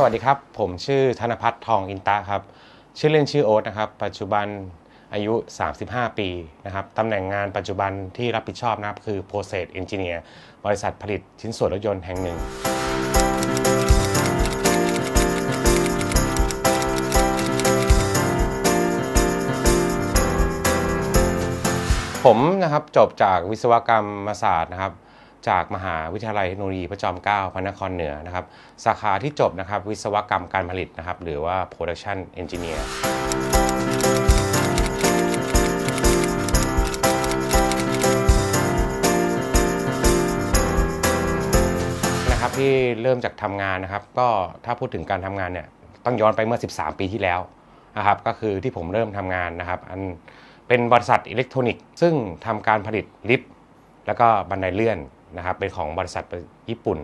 สวัสดีครับ ผมชื่อธนพัฒน์ทองอินตะครับ ชื่อเล่นชื่อโอ๊ตนะครับ ปัจจุบันอายุ 35 ปีนะครับตำแหน่งงานปัจจุบันที่รับผิดชอบนะครับคือ Process Engineer บริษัทผลิตชิ้นส่วนรถยนต์แห่งหนึ่ง ผมนะครับจบจากวิศวกรรมศาสตร์นะครับ จากมหาวิทยาลัยเทคโนโลยีพระจอมเกล้าพระนครเหนือนะครับ สาขาที่จบนะครับ วิศวกรรมการผลิตนะครับ หรือว่า Production Engineer นะครับที่เริ่มจากทำงานนะครับ ก็ถ้าพูดถึงการทำงานเนี่ยต้องย้อนไปเมื่อ 13 ปีที่แล้วนะครับ ก็คือที่ผมเริ่มทำงานนะครับ อันเป็นบริษัทอิเล็กทรอนิกส์ซึ่งทำการผลิตลิฟต์แล้วก็บันไดเลื่อน นะครับเป็นของบริษัทญี่ปุ่น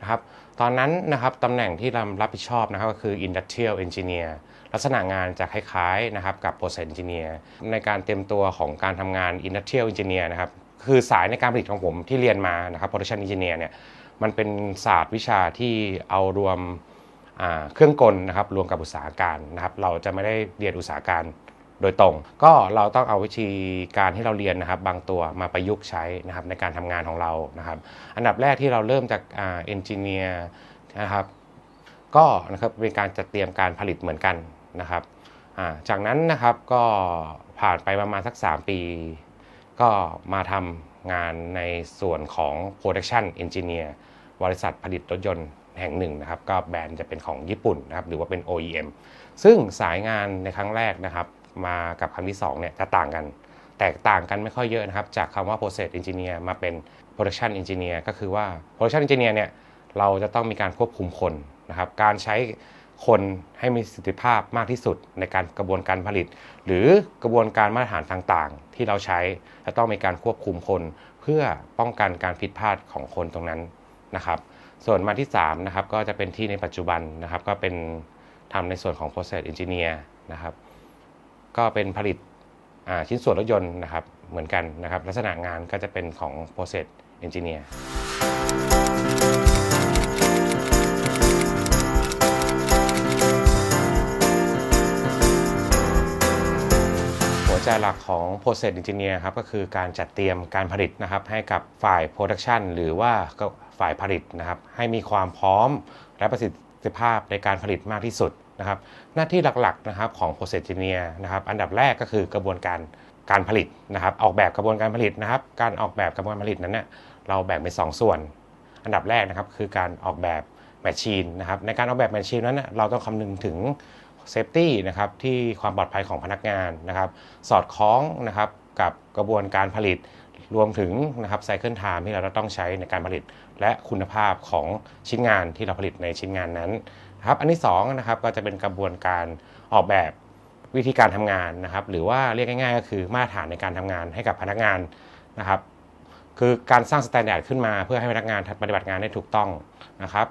นะครับตอนนั้นนะครับตำแหน่งที่รารับผิดชอบนะครับก็คือ Industrial Engineer ลักษณะงานจะคล้ายๆนะครับกับ Process Engineer ในการเตรียมตัวของการทำงาน Industrial Engineer นะครับคือสายในการผลิตของผมที่เรียนมานะครับ Production Engineer เนี่ยมันเป็นศาสตร์วิชาที่เอารวมเครื่องกลนะครับรวมกับอุตสาหการนะครับเราจะไม่ได้เรียนอุตสาหการ โดยตรง ก็เราต้องเอาวิธีการที่เราเรียนนะครับ บางตัวมาประยุกต์ใช้นะครับในการทำงานของเรานะครับ อันดับแรกที่เราเริ่มจากอ่าเอนจิเนียร์นะครับก็นะครับเป็นการจัดเตรียมการผลิตเหมือนกันนะครับอ่าจากนั้นนะครับก็ผ่านไปประมาณสัก 3 ปี ก็มาทำงานในส่วนของ Production Engineer บริษัทผลิตรถยนต์แห่งหนึ่งนะครับ ก็แบรนด์จะเป็นของญี่ปุ่นนะครับ หรือว่าเป็น OEM ซึ่งสายงานในครั้งแรกนะครับ มากับครั้งที่ 2 เนี่ยจะต่างกัน แตกต่างกันไม่ค่อยเยอะนะครับ จากคำว่า Process Engineer มาเป็น Production Engineer ก็คือว่า Production Engineer เนี่ยเราจะต้องมีการควบคุมคนนะครับ การใช้คนให้มีประสิทธิภาพมากที่สุดในการกระบวนการผลิต หรือกระบวนการมาตรฐานต่างๆ ที่เราใช้จะต้องมีการควบคุมคน เพื่อป้องกันการผิดพลาดของคนตรงนั้นนะครับ ส่วนมาที่3นะครับก็จะเป็นที่ในปัจจุบันนะครับ ก็เป็นทำในส่วนของ process engineer นะครับ ก็เป็นผลิตชิ้นส่วนรถยนต์นะครับเหมือนกันนะครับ ลักษณะงานก็จะเป็นของ process engineer หัวใจหลักของ Process Engineer ครับก็คือการจัดเตรียมการผลิตนะครับให้กับฝ่าย Production หรือว่าก็ฝ่ายผลิตนะครับให้มีความพร้อมและประสิทธิภาพในการผลิตมากที่สุด นะครับหน้าที่หลักๆนะครับของ Process Engineer นะครับอันดับแรกก็คือกระบวนการการผลิตนะครับออกแบบกระบวนการผลิตนะครับ การออกแบบกระบวนการผลิตนั้นเนี่ยเราแบ่งเป็นสองส่วน อันดับแรกนะครับคือการออกแบบแมชชีนนะครับในการออกแบบแมชชีนนั้นนะเราต้องคำนึงถึงเซฟตี้นะครับที่ความปลอดภัยของพนักงานนะครับ สอดคล้องนะครับกับกระบวนการผลิตรวมถึงนะครับไซเคิลไทม์ที่เราต้องใช้ในการผลิต และคุณภาพของชิ้นงานที่เราผลิตในชิ้นงานนั้น นะครับอันที่2นะครับก็จะเป็นกระบวนการออกแบบวิธีการทำงานนะครับ หรือว่าเรียกง่าย ๆ ก็คือมาตรฐานในการทำงานให้กับพนักงานนะครับ คือการสร้างสแตนดาร์ดขึ้นมาเพื่อให้พนักงานปฏิบัติงานได้ถูกต้องนะครับ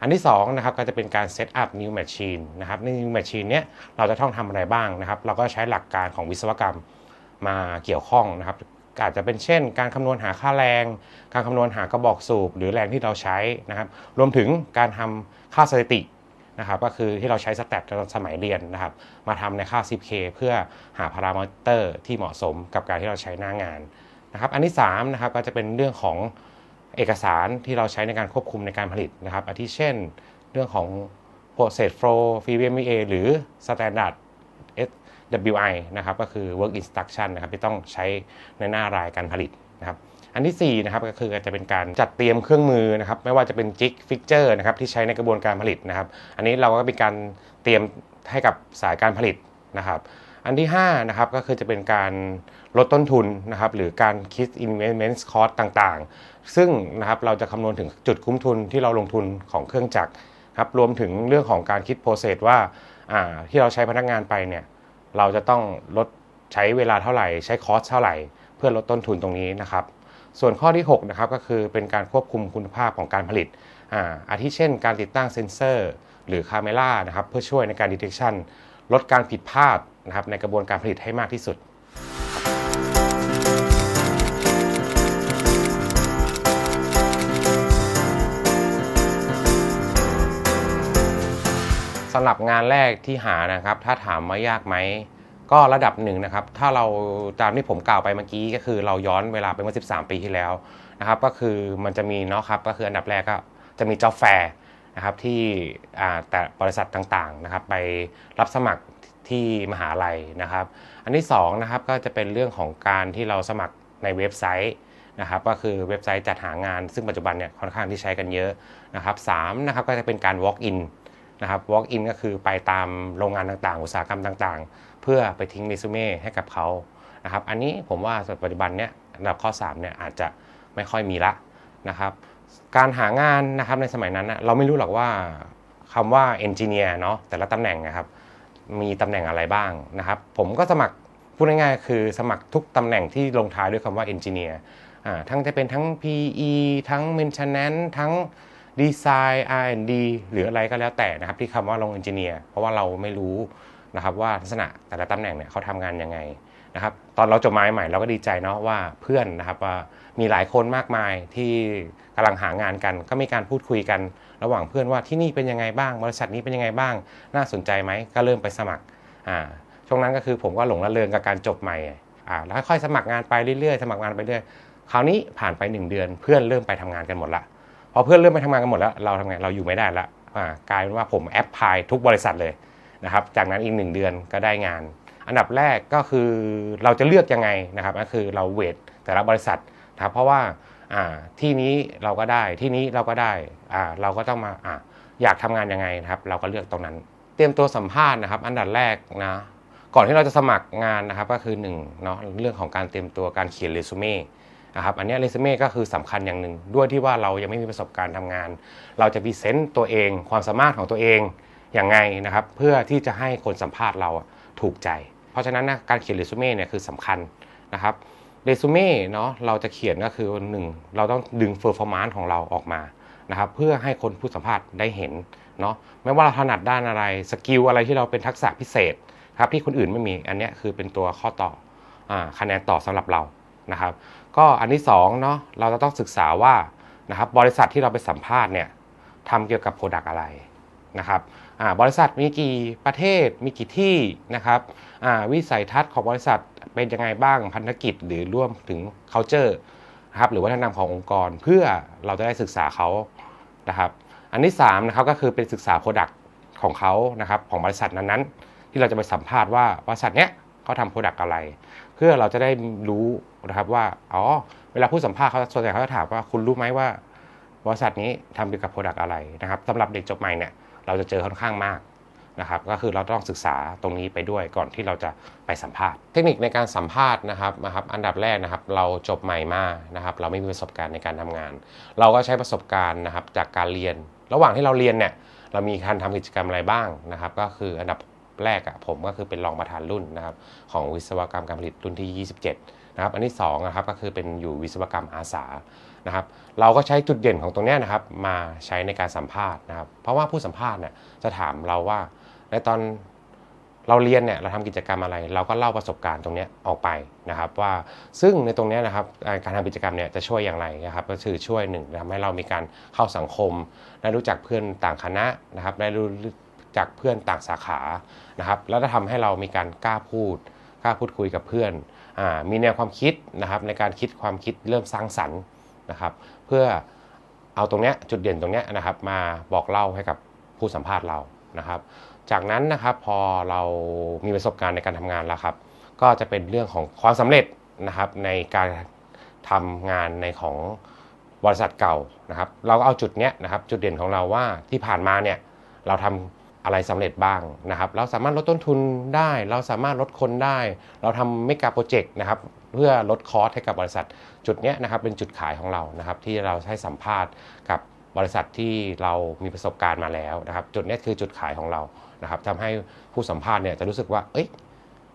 อันที่2นะครับก็จะเป็นการเซตอัพ new machine นะครับใน new machine เนี้ยเราจะต้องทำอะไรบ้างนะครับ เราก็ใช้หลักการของวิศวกรรมมาเกี่ยวข้องนะครับอาจจะเป็นเช่น การคำนวณหาค่าแรง การคำนวณหากระบอกสูบหรือแรงที่เราใช้นะครับ รวมถึงการทำค่าสถิติ นะครับก็คือที่เราใช้สแตทตอนสมัยเรียนนะครับมาทำในค่า 10K เพื่อหาพารามิเตอร์ที่เหมาะสมกับการที่เราใช้หน้างานนะครับอันที่3นะครับก็จะเป็นเรื่องของเอกสารที่เราใช้ในการควบคุมในการผลิตนะครับอาทิเช่น เรื่องของ process flow FMEA หรือ standard SWI นะครับก็คือ work instruction นะครับที่ต้องใช้ในหน้ารายการผลิตนะครับ อันที่4นะครับก็คือจะเป็นการจัดเตรียมเครื่องมือนะครับไม่ว่าจะเป็นจิกฟิกเจอร์นะครับที่ใช้ในกระบวนการผลิตนะครับ อันนี้เราก็เป็นการเตรียมให้กับสายการผลิตนะครับ อันที่5นะครับก็คือจะเป็นการลดต้นทุนนะครับหรือการคิด investment cost ต่างๆ ซึ่งนะครับเราจะคำนวณถึงจุดคุ้มทุนที่เราลงทุนของเครื่องจักรครับรวมถึงเรื่องของการคิดโปรเซสว่าอ่าที่เราใช้พนักงานไปเนี่ยเราจะต้องลดใช้เวลาเท่าไหร่ ใช้คอสเท่าไหร่ เพื่อลดต้นทุนตรงนี้นะครับ ส่วนข้อที่6นะครับก็คือเป็นการควบคุมคุณภาพของการผลิตอ่าอาทิเช่น การติดตั้งเซ็นเซอร์ หรือคาเมล่านะครับเพื่อช่วยในการ detection ลดการผิดพลาดนะครับในกระบวนการผลิตให้มากที่สุด สำหรับงานแรกที่หานะครับ ถ้าถามว่ายากไหม ก็ระดับหนึ่งนะครับ ถ้าเราตามที่ผมกล่าวไปเมื่อกี้ก็คือเราย้อนเวลาไปเมื่อ 13 ปีที่แล้วนะครับ ก็คือมันจะมีเนาะครับ ก็คืออันดับแรกก็จะมีจ็อบแฟร์นะครับที่แต่บริษัทต่างๆนะครับ ไปรับสมัครที่มหาลัยนะครับ อันที่สองนะครับก็จะเป็นเรื่องของการที่เราสมัครในเว็บไซต์นะครับ ก็คือเว็บไซต์จัดหางาน ซึ่งปัจจุบันเนี่ยค่อนข้างที่ใช้กันเยอะนะครับสามนะครับก็จะเป็นการ walk in นะครับ walk in ก็คือไปตามโรงงานต่างๆ อุตสาหกรรมต่างๆ เพื่อไปทิ้งเรีสูเม่ให้กับเขานะครับอันนี้ผมว่าปัจจุบันเนี่ยระดับข้อ3เนี่ยอาจจะไม่ค่อยมีละนะครับการหางานนะครับในสมัยนั้นเราไม่รู้หรอกว่าคำว่า engineer เนาะแต่ละตำแหน่งนะครับมีตำแหน่งอะไรบ้างนะครับ ผมก็สมัครพูดง่ายๆคือสมัครทุกตำแหน่งที่ลงท้ายด้วยคำว่า engineer อ่าทั้งจะเป็นทั้ง PE ทั้ง maintenance ทั้ง design R&D หรืออะไรก็แล้วแต่นะครับที่คำว่าลง engineer เพราะว่าเราไม่รู้ นะครับว่าลักษณะแต่ละตำแหน่งเนี่ยเขาทำงานยังไงนะครับตอนเราจบมาใหม่เราก็ดีใจเนาะว่าเพื่อนนะครับว่ามีหลายคนมากมายที่กำลังหางานกัน ก็มีการพูดคุยกัน ระหว่างเพื่อนว่าที่นี่เป็นยังไงบ้าง บริษัทนี้เป็นยังไงบ้าง น่าสนใจไหมก็เริ่มไปสมัครอ่าช่วงนั้นก็คือผมก็หลงระเริงกับการจบใหม่อ่าแล้วค่อยสมัครงานไปเรื่อยๆ สมัครงานไปเรื่อยคราวนี้ผ่านไป 1 เดือน เพื่อนเริ่มไปทำงานกันหมดละพอเพื่อนเริ่มไปทำงานกันหมดแล้วเราทำไงเราอยู่ไม่ได้ละอ่ากลายเป็นว่าผมแอปพลายทุกบริษัทเลย นะครับ จากนั้นอีก 1 เดือนก็ได้งาน อันดับแรกก็คือเราจะเลือกยังไงนะครับก็คือเราเวทแต่ละบริษัทนะครับเพราะว่าที่นี้เราก็ได้ที่นี้เราก็ได้เราก็ต้องมาออยากทำงานยังไงนะครับ เราก็เลือกตรงนั้น เตรียมตัวสัมภาษณ์นะครับ อันดับแรกนะก่อนที่เราจะสมัครงานนะครับก็คือ1เนาะเรื่องของการเตรียมตัวการเขียนเรซูเม่นะครับอันนี้เรซูเม่ก็คือสำคัญอย่างหนึ่งด้วยที่ว่าเรายังไม่มีประสบการณ์ทำงาน เราจะพรีเซนต์ตัวเอง ความสามารถของตัวเอง อย่างไงนะครับเพื่อที่จะให้คนสัมภาษณ์เราถูกใจ เพราะฉะนั้นนะการเขียนเรซูเม่เนี่ยคือสำคัญนะครับเรซูเม่เนาะเราจะเขียนก็คือหนึ่งเราต้องดึงเฟอร์ฟอร์มานซ์ของเราออกมานะครับเพื่อให้คนผู้สัมภาษณ์ได้เห็นเนาะไม่ว่าเราถนัดด้านอะไรสกิลอะไรที่เราเป็นทักษะพิเศษครับที่คนอื่นไม่มีอันนี้คือเป็นตัวข้อต่ออคะแนนต่อสำหรับเรานะครับ ก็อันที่สองเนาะเราจะต้องศึกษาว่านะครับบริษัทที่เราไปสัมภาษณ์เนี่ยทำเกี่ยวกับโปรดักอะไรนะครับ บริษัทมีกี่ประเทศมีกี่ที่นะครับวิสัยทัศน์ของบริษัทเป็นยังไงบ้างพันธกิจหรือร่วมถึง culture นะครับหรือวัฒนธรรมขององค์กรเพื่อเราจะได้ศึกษาเขานะครับอันที่3นะครับก็คือเป็นศึกษา Product ของเขานะครับของบริษัทนั้นๆ ที่เราจะไปสัมภาษณ์ว่าบริษัทเนี้ยเขาทำ Product อะไร เพื่อเราจะได้รู้นะครับว่าอ๋อเวลาผู้สัมภาษณ์เขาส่วนใหญ่เขาจะถามว่าคุณรู้ไหมว่าบริษัทนี้ทำเกี่ยวกับ Product อะไรนะครับสำหรับเด็กจบใหม่เนี่ย เราจะเจอค่อนข้างมากนะครับก็คือเราต้องศึกษาตรงนี้ไปด้วยก่อนที่เราจะไปสัมภาษณ์ เทคนิคในการสัมภาษณ์นะครับนะครับอันดับแรกนะครับเราจบใหม่มานะครับเราไม่มีประสบการณ์ในการทำงาน เราก็ใช้ประสบการณ์นะครับจากการเรียน ระหว่างที่เราเรียนเนี่ยเรามีการทำกิจกรรมอะไรบ้างนะครับ ก็คืออันดับแรกอะผมก็คือเป็นรองประธานรุ่นนะครับของวิศวกรรมการผลิตรุ่นที่ 27นะครับอันที่2นะครับก็คือเป็นอยู่วิศวกรรมอาสา นะครับเราก็ใช้จุดเด่นของตรงนี้นะครับมาใช้ในการสัมภาษณ์นะครับ เพราะว่าผู้สัมภาษณ์เนี่ยจะถามเราว่าในตอนเราเรียนเนี่ยเราทำกิจกรรมอะไร เราก็เล่าประสบการณ์ตรงนี้ออกไปนะครับ ว่าซึ่งในตรงนี้นะครับการทำกิจกรรมเนี่ยจะช่วยอย่างไรนะครับก็คือช่วยหนึ่งทำให้เรามีการเข้าสังคมได้รู้จักเพื่อนต่างคณะนะครับได้รู้จักเพื่อนต่างสาขานะครับ แล้วจะทำให้เรามีการกล้าพูดกล้าพูดคุยกับเพื่อนอมีแนวความคิดนะครับในการคิดความคิดเริ่มสร้างสรรค์ นะครับ เพื่อเอาตรงเนี้ยจุดเด่นตรงเนี้ยนะครับมาบอกเล่าให้กับผู้สัมภาษณ์เรานะครับ จากนั้นนะครับพอเรามีประสบการณ์ในการทำงานแล้วครับ ก็จะเป็นเรื่องของความสำเร็จนะครับในการทำงานในของบริษัทเก่านะครับ เราก็เอาจุดเนี้ยนะครับจุดเด่นของเราว่าที่ผ่านมาเนี่ยเราทำอะไรสำเร็จบ้างนะครับ เราสามารถลดต้นทุนได้ เราสามารถลดคนได้ เราทำไม่กาโปรเจกต์นะครับ เพื่อลดคอสให้กับบริษัท จุดนี้นะครับเป็นจุดขายของเรานะครับที่เราให้สัมภาษณ์กับบริษัทที่เรามีประสบการณ์มาแล้วนะครับจุดนี้คือจุดขายของเรานะครับทำให้ผู้สัมภาษณ์เนี่ยจะรู้สึกว่าเอ้ย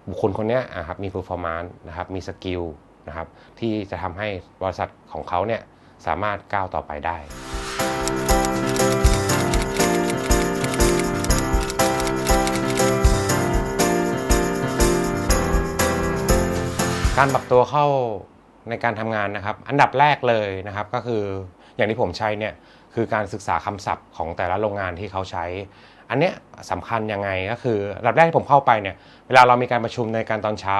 บุคคลคนนี้ยอะครับมี performance นะครับมีสกิลนะครับที่จะทำให้บริษัทของเขาเนี่ยสามารถก้าวต่อไปได้ การปรับตัวเข้าในการทำงานนะครับ อันดับแรกเลยนะครับก็คืออย่างที่ผมใช้เนี่ยคือการศึกษาคำศัพท์ของแต่ละโรงงานที่เขาใช้ อันเนี้ยสำคัญยังไงก็คือระดับแรกที่ผมเข้าไปเนี่ยเวลาเรามีการประชุมในการตอนเช้า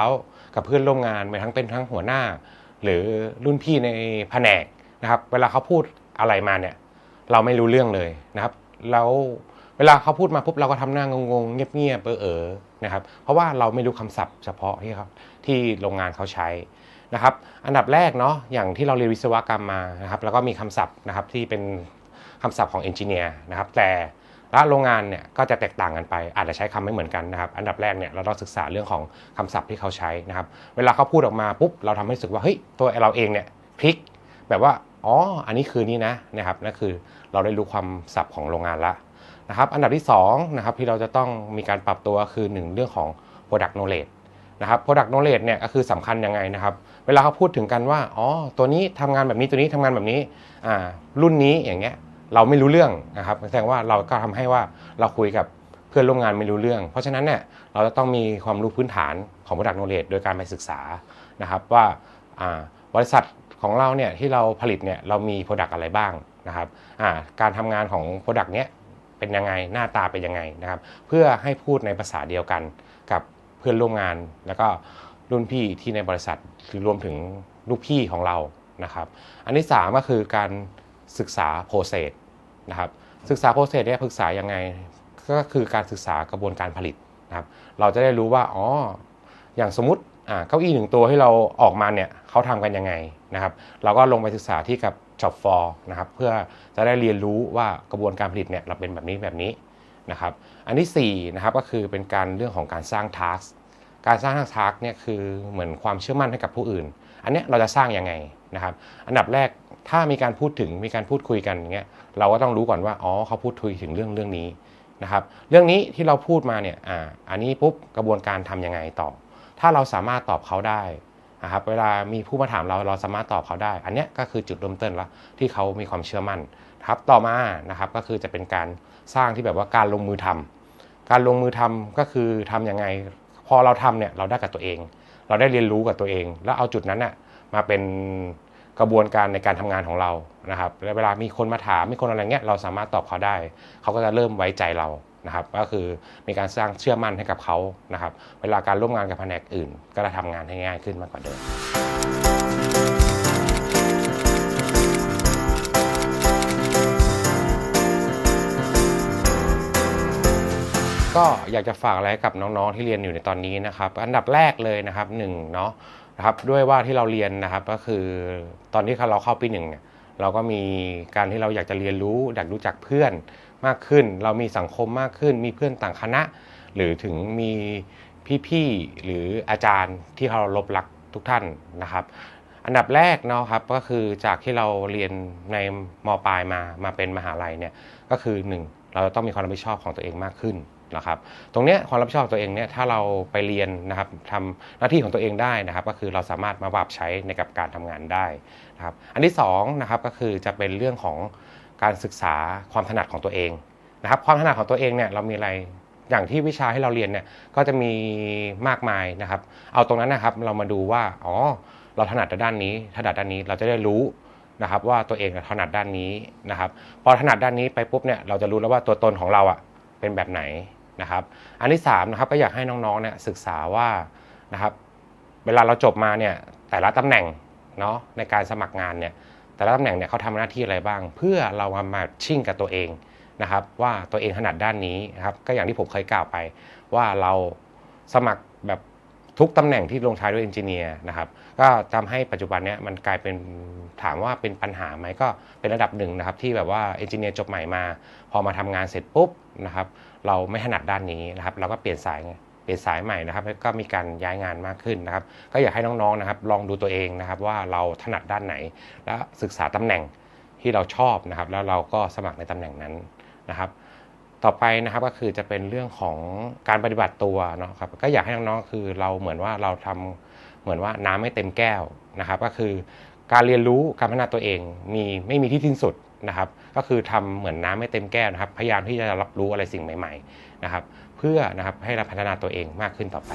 กับเพื่อนร่วมงานไปทั้งเป็นทั้งหัวหน้า หรือรุ่นพี่ในแผนกนะครับ เวลาเขาพูดอะไรมาเนี่ยเราไม่รู้เรื่องเลยนะครับ แล้ว เวลาเขาพูดมาปุ๊บเราก็ทำหน้างงๆเงียบๆเออเออนะครับ เพราะว่าเราไม่รู้คำศัพท์เฉพาะที่เขาที่โรงงานเขาใช้นะครับ อันดับแรกเนาะอย่างที่เราเรียนวิศวกรรมมานะครับแล้วก็มีคำศัพท์นะครับที่เป็นคำศัพท์ของเอนจิเนียร์นะครับ แต่ละโรงงานเนี่ยก็จะแตกต่างกันไป อาจจะใช้คำไม่เหมือนกันนะครับ อันดับแรกเนี่ยเราต้องศึกษาเรื่องของคำศัพท์ที่เขาใช้นะครับ เวลาเขาพูดออกมาปุ๊บเราทำให้รู้สึกว่าเฮ้ยตัวเราเองเนี่ยพลิกแบบว่าอ๋ออันนี้คือนี่นะนะครับนั่นคือเราได้รู้ความศัพท์ของโรงงานละ นะครับอันดับที่สองนะครับที่เราจะต้องมีการปรับตัวคือหนึ่งเรื่องของ product knowledge นะครับ product knowledge เนี่ยก็คือสำคัญยังไงนะครับ เวลาเขาพูดถึงกันว่าอ๋อตัวนี้ทำงานแบบนี้ตัวนี้ทำงานแบบนี้อ่ารุ่นนี้อย่างเงี้ยเราไม่รู้เรื่องนะครับแสดงว่าเราก็ทำให้ว่าเราคุยกับเพื่อนร่วมงานไม่รู้เรื่อง เพราะฉะนั้นเนี่ยเราจะต้องมีความรู้พื้นฐานของ product knowledge โดยการไปศึกษานะครับว่าอ่าบริษัทของเราเนี่ยที่เราผลิตเนี่ยเรามี product อะไรบ้างนะครับอ่าการทำงานของ product เนี้ย เป็นยังไงหน้าตาเป็นยังไงนะครับ เพื่อให้พูดในภาษาเดียวกันกับเพื่อนร่วมงาน แล้วก็รุ่นพี่ที่ในบริษัทหรือรวมถึงลูกพี่ของเรานะครับ อันที่3ก็คือการศึกษาโปรเซสนะครับศึกษาโปรเซสเนี่ยศึกษายังไงก็คือการศึกษากระบวนการผลิตนะครับ เราจะได้รู้ว่าอ๋ออย่างสมมติอ่าเก้าอี้หนึ่งตัวที่เราออกมาเนี่ยเขาทำกันยังไงนะครับ เราก็ลงไปศึกษาที่กับ Job for นะครับเพื่อจะได้เรียนรู้ว่ากระบวนการผลิตเนี่ยเราเป็นแบบนี้แบบนี้นะครับอันที่4นะครับก็คือเป็นการเรื่องของการสร้าง task การสร้าง task เนี่ยคือเหมือนความเชื่อมั่นให้กับผู้อื่น อันนี้เราจะสร้างยังไงนะครับอันดับแรกถ้ามีการพูดถึงมีการพูดคุยกันอย่างเงี้ยเราก็ต้องรู้ก่อนว่าอ๋อเขาพูดคุยถึงเรื่องเรื่องนี้นะครับเรื่องนี้ที่เราพูดมาเนี่ยอ่าอันนี้ปุ๊บกระบวนการทำยังไงต่อ ถ้าเราสามารถตอบเขาได้ นะครับเวลามีผู้มาถามเราเราสามารถตอบเขาได้ อันเนี้ยก็คือจุดเริ่มต้นละที่เขามีความเชื่อมั่นครับต่อมานะครับก็คือจะเป็นการสร้างที่แบบว่าการลงมือทำการลงมือทำก็คือทำยังไง พอเราทำเนี่ยเราได้กับตัวเอง เราได้เรียนรู้กับตัวเอง แล้วเอาจุดนั้นน่ะมาเป็น กระบวนการในการทำงานของเรานะครับแล้วเวลามีคนมาถามมีคนอะไรเงี้ยเราสามารถตอบเขาได้ เขาก็จะเริ่มไว้ใจเรานะครับ ก็คือมีการสร้างเชื่อมั่นให้กับเขานะครับ เวลาการร่วมงานกับแผนกอื่น ก็จะทำงานให้ง่ายขึ้นมากกว่าเดิมก็อยากจะฝากอะไรกับน้องๆที่เรียนอยู่ในตอนนี้นะครับ อันดับแรกเลยนะครับหนึ่งเนาะ นะครับด้วยว่าที่เราเรียนนะครับก็คือตอนที่เราเข้าปีหนึ่งเนี่ยเราก็มีการที่เราอยากจะเรียนรู้อยากรู้จักเพื่อนมากขึ้น เรามีสังคมมากขึ้น มีเพื่อนต่างคณะ หรือถึงมีพี่ๆหรืออาจารย์ที่เรารบรักทุกท่านนะครับ อันดับแรกเนาะครับก็คือจากที่เราเรียนในมปลายมามาเป็นมหาลัยเนี่ยก็คือหนึ่งเราต้องมีความรับผิดชอบของตัวเองมากขึ้น นะครับตรงเนี้ยความรับผิดชอบตัวเองเนี่ยถ้าเราไปเรียนนะครับทำหน้าที่ของตัวเองได้นะครับ ก็คือเราสามารถมาปรับใช้ในกับการทำงานได้นะครับอันที่สองนะครับก็คือจะเป็นเรื่องของการศึกษาความถนัดของตัวเองนะครับความถนัดของตัวเองเนี่ยเรามีอะไรอย่างที่วิชาให้เราเรียนเนี่ยก็จะมีมากมายนะครับ เอาตรงนั้นนะครับเรามาดูว่าอ๋อเราถนัดด้านนี้ถนัดด้านนี้เราจะได้รู้นะครับว่าตัวเองถนัดด้านนี้นะครับ พอถนัดด้านนี้ไปปุ๊บเนี่ยเราจะรู้แล้วว่าตัวตนของเราอะเป็นแบบไหน นะครับ อันที่3นะครับก็อยากให้น้องๆเนี่ยศึกษาว่านะครับเวลาเราจบมาเนี่ยแต่ละตำแหน่งเนาะในการสมัครงานเนี่ยแต่ละตำแหน่งเนี่ยเขาทำหน้าที่อะไรบ้าง เพื่อเรามามาชิ่งกับตัวเองนะครับว่าตัวเองถนัดด้านนี้นะครับก็อย่างที่ผมเคยกล่าวไป ว่าเราสมัครแบบทุกตำแหน่งที่ลงท้ายด้วยเอนจิเนียร์นะครับก็ทำให้ปัจจุบันเนี้ยมันกลายเป็นถามว่าเป็นปัญหาไหมก็เป็นระดับหนึ่งนะครับที่แบบว่าเอนจิเนียร์จบใหม่มา พอมาทำงานเสร็จปุ๊บนะครับ เราไม่ถนัดด้านนี้นะครับ เราก็เปลี่ยนสายเปลี่ยนสายใหม่นะครับแล้วก็มีการย้ายงานมากขึ้นนะครับ ก็อยากให้น้องๆนะครับ ลองดูตัวเองนะครับว่าเราถนัดด้านไหน และศึกษาตำแหน่งที่เราชอบนะครับ แล้วเราก็สมัครในตำแหน่งนั้นนะครับต่อไปนะครับก็คือจะเป็นเรื่องของการปฏิบัติตัวเนาะครับก็อยากให้น้องๆคือเราเหมือนว่าเราทำเหมือนว่าน้ำไม่เต็มแก้วนะครับ ก็คือ การเรียนรู้การพัฒนาตัวเองมีไม่มีที่สิ้นสุดนะครับ ก็คือทำเหมือนน้ำไม่เต็มแก้วนะครับ พยายามที่จะรับรู้อะไรสิ่งใหม่ ๆนะครับ เพื่อนะครับให้เราพัฒนาตัวเองมากขึ้นต่อไป